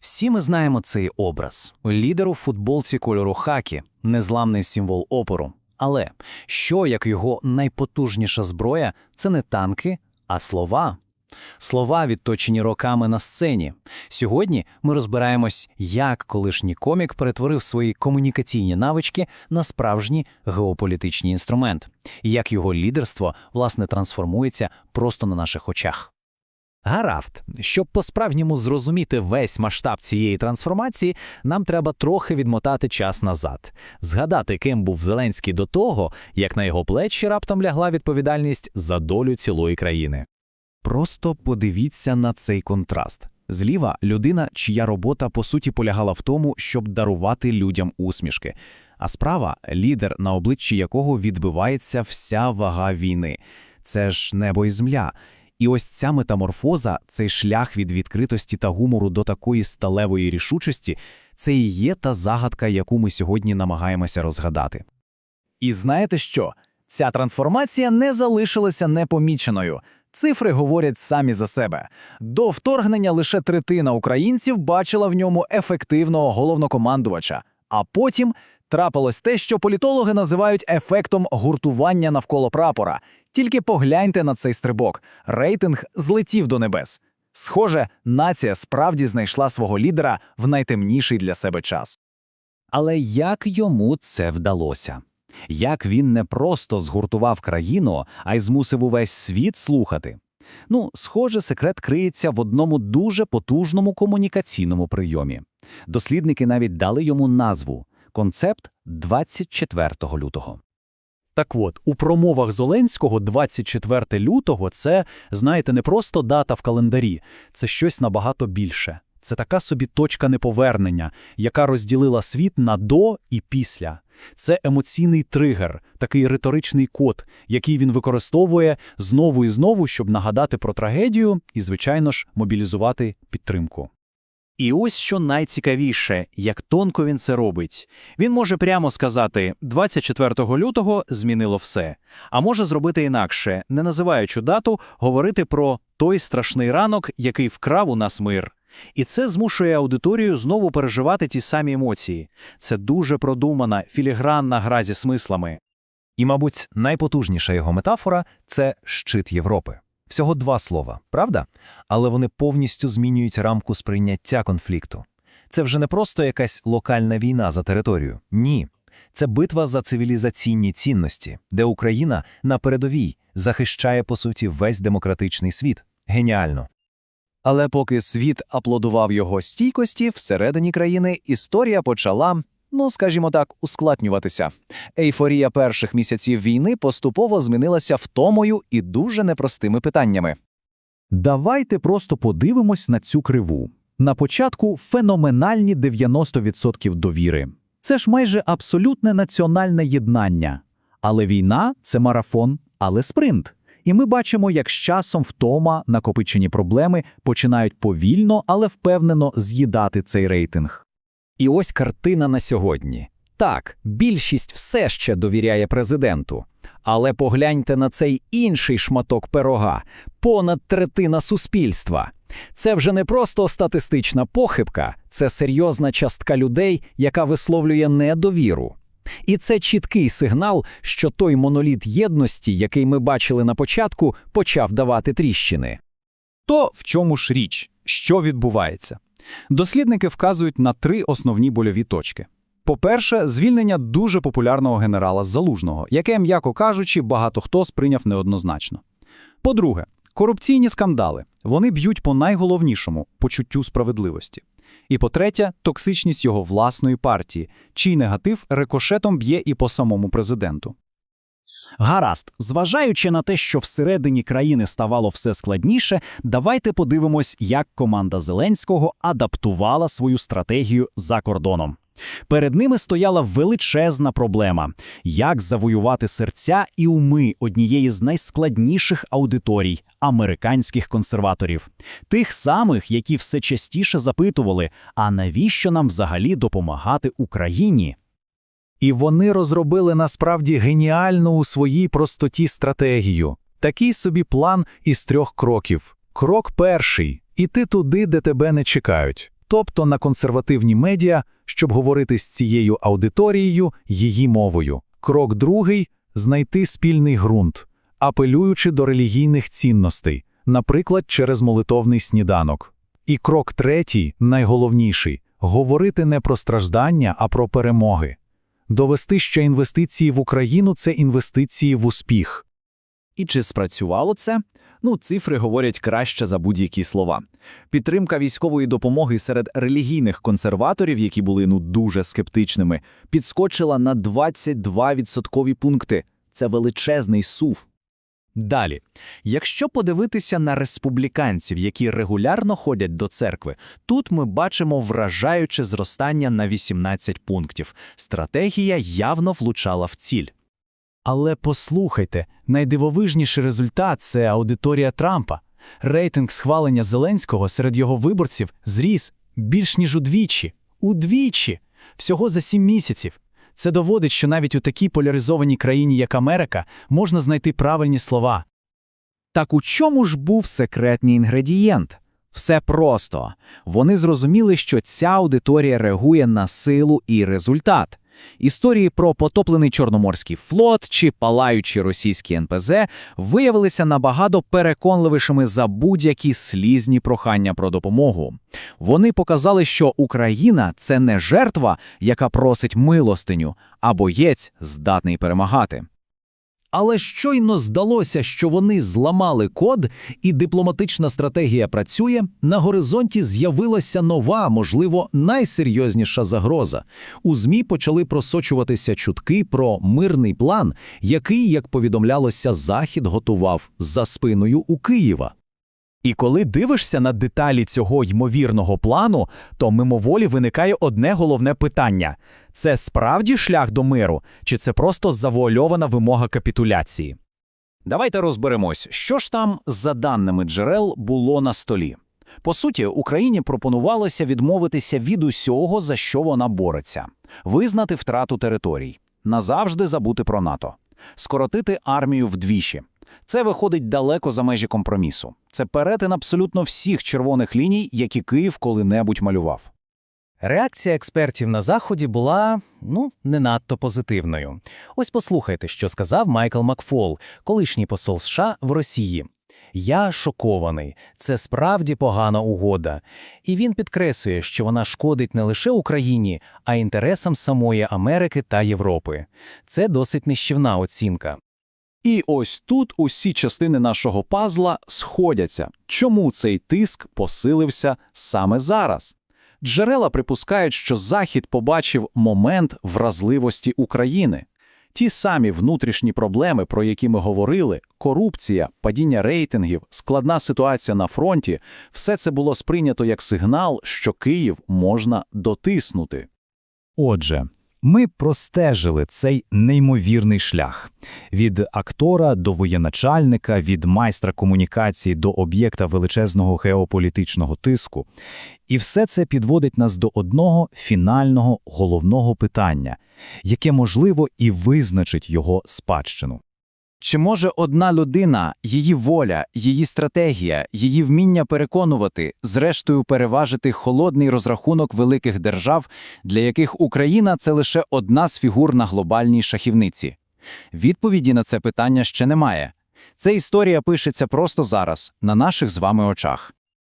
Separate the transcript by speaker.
Speaker 1: Всі ми знаємо цей образ. Лідер у футболці кольору хакі, незламний символ опору. Але що, як його найпотужніша зброя, це не танки, а слова. Слова, відточені роками на сцені. Сьогодні ми розбираємось, як колишній комік перетворив свої комунікаційні навички на справжній геополітичний інструмент, і як його лідерство, власне, трансформується просто на наших очах.
Speaker 2: Гаразд, щоб по-справжньому зрозуміти весь масштаб цієї трансформації, нам треба трохи відмотати час назад, згадати, ким був Зеленський до того, як на його плечі раптом лягла відповідальність за долю цілої країни.
Speaker 3: Просто подивіться на цей контраст. Зліва людина, чия робота по суті полягала в тому, щоб дарувати людям усмішки. А справа лідер, на обличчі якого відбивається вся вага війни. Це ж небо і земля. І ось ця метаморфоза, цей шлях від відкритості та гумору до такої сталевої рішучості, це і є та загадка, яку ми сьогодні намагаємося розгадати.
Speaker 1: І знаєте що? Ця трансформація не залишилася непоміченою. Цифри говорять самі за себе. До вторгнення лише третина українців бачила в ньому ефективного головнокомандувача. А потім трапилось те, що політологи називають ефектом гуртування навколо прапора. Тільки погляньте на цей стрибок. Рейтинг злетів до небес. Схоже, нація справді знайшла свого лідера в найтемніший для себе час.
Speaker 2: Але як йому це вдалося? Як він не просто згуртував країну, а й змусив увесь світ слухати? Ну, схоже, секрет криється в одному дуже потужному комунікаційному прийомі. Дослідники навіть дали йому назву концепт 24 лютого.
Speaker 4: Так от, у промовах Зеленського 24 лютого це, знаєте, не просто дата в календарі, це щось набагато більше. Це така собі точка неповернення, яка розділила світ на до і після. Це емоційний тригер, такий риторичний код, який він використовує знову і знову, щоб нагадати про трагедію і, звичайно ж, мобілізувати підтримку.
Speaker 1: І ось що найцікавіше, як тонко він це робить. Він може прямо сказати 24 лютого змінило все, а може зробити інакше, не називаючи дату, говорити про той страшний ранок, який вкрав у нас мир. І це змушує аудиторію знову переживати ті самі емоції. Це дуже продумана, філігранна гра зі смислами.
Speaker 3: І, мабуть, найпотужніша його метафора це щит Європи. Всього два слова, правда? Але вони повністю змінюють рамку сприйняття конфлікту. Це вже не просто якась локальна війна за територію. Ні. Це битва за цивілізаційні цінності, де Україна на передовій захищає, по суті, весь демократичний світ. Геніально.
Speaker 1: Але поки світ аплодував його стійкості, всередині країни історія почала, ну скажімо так, ускладнюватися. Ейфорія перших місяців війни поступово змінилася втомою і дуже непростими питаннями.
Speaker 4: Давайте просто подивимось на цю криву. На початку феноменальні 90% довіри. Це ж майже абсолютне національне єднання. Але війна це марафон, але спринт. І ми бачимо, як з часом втома, накопичені проблеми починають повільно, але впевнено з'їдати цей рейтинг.
Speaker 2: І ось картина на сьогодні. Так, більшість все ще довіряє президенту. Але погляньте на цей інший шматок пирога понад третина суспільства. Це вже не просто статистична похибка, це серйозна частка людей, яка висловлює недовіру. І це чіткий сигнал, що той моноліт єдності, який ми бачили на початку, почав давати тріщини.
Speaker 5: То в чому ж річ? Що відбувається? Дослідники вказують на три основні больові точки. По-перше, звільнення дуже популярного генерала Залужного, яке, м'яко кажучи, багато хто сприйняв неоднозначно. По-друге, корупційні скандали. Вони б'ють по найголовнішому почуттю справедливості. І по-третє, токсичність його власної партії, чий негатив рикошетом б'є і по самому президенту.
Speaker 4: Гаразд, зважаючи на те, що всередині країни ставало все складніше, давайте подивимось, як команда Зеленського адаптувала свою стратегію за кордоном. Перед ними стояла величезна проблема: як завоювати серця і уми однієї з найскладніших аудиторій американських консерваторів, тих самих, які все частіше запитували, а навіщо нам взагалі допомагати Україні?
Speaker 3: І вони розробили насправді геніальну у своїй простоті стратегію. Такий собі план із трьох кроків. Крок перший іти туди, де тебе не чекають. тобто на консервативні медіа, щоб говорити з цією аудиторією її мовою. Крок другий – знайти спільний ґрунт, апелюючи до релігійних цінностей, наприклад, через молитовний сніданок. І крок третій, найголовніший – говорити не про страждання, а про перемоги. Довести, що інвестиції в Україну – це інвестиції в успіх.
Speaker 1: І чи спрацювало це? Ну, цифри говорять краще за будь-які слова. Підтримка військової допомоги серед релігійних консерваторів, які були ну дуже скептичними, підскочила на 22 відсоткові пункти. Це величезний сув. Далі, якщо подивитися на республіканців, які регулярно ходять до церкви, тут ми бачимо вражаюче зростання на 18 пунктів. Стратегія явно влучала в ціль. Але послухайте, найдивовижніший результат – це аудиторія Трампа. Рейтинг схвалення Зеленського серед його виборців зріс більш ніж удвічі. Удвічі! Всього за сім місяців. Це доводить, що навіть у такій поляризованій країні, як Америка, можна знайти правильні слова.
Speaker 6: Так у чому ж був секретний інгредієнт? Все просто. Вони зрозуміли, що ця аудиторія реагує на силу і результат. Історії про потоплений Чорноморський флот чи палаючі російські НПЗ виявилися набагато переконливішими за будь-які слізні прохання про допомогу. Вони показали, що Україна це не жертва, яка просить милостиню, а боєць здатний перемагати.
Speaker 1: Але щойно здалося, що вони зламали код, і дипломатична стратегія працює, на горизонті з'явилася нова, можливо, найсерйозніша загроза. У ЗМІ почали просочуватися чутки про мирний план, який, як повідомлялося, Захід готував за спиною у Києва. І коли дивишся на деталі цього ймовірного плану, то мимоволі виникає одне головне питання: це справді шлях до миру, чи це просто завуальована вимога капітуляції? Давайте розберемось, що ж там, за даними джерел, було на столі. По суті, Україні пропонувалося відмовитися від усього, за що вона бореться, визнати втрату територій, назавжди забути про НАТО, скоротити армію вдвічі. Це виходить далеко за межі компромісу. Це перетин абсолютно всіх червоних ліній, які Київ коли-небудь малював. Реакція експертів на Заході була, ну, не надто позитивною. Ось послухайте, що сказав Майкл Макфол, колишній посол США в Росії. Я шокований. Це справді погана угода. І він підкреслює, що вона шкодить не лише Україні, а інтересам самої Америки та Європи. Це досить нищівна оцінка.
Speaker 5: І ось тут усі частини нашого пазла сходяться. Чому цей тиск посилився саме зараз? Джерела припускають, що Захід побачив момент вразливості України. Ті самі внутрішні проблеми, про які ми говорили, корупція, падіння рейтингів, складна ситуація на фронті – все це було сприйнято як сигнал, що Київ можна дотиснути.
Speaker 4: Отже, ми простежили цей неймовірний шлях від актора до воєначальника, від майстра комунікації до об'єкта величезного геополітичного тиску. І все це підводить нас до одного фінального головного питання, яке, можливо, і визначить його спадщину.
Speaker 6: Чи може одна людина, її воля, її стратегія, її вміння переконувати, зрештою переважити холодний розрахунок великих держав, для яких Україна це лише одна з фігур на глобальній шахівниці? Відповіді на це питання ще немає. Ця історія пишеться просто зараз, на наших з вами очах.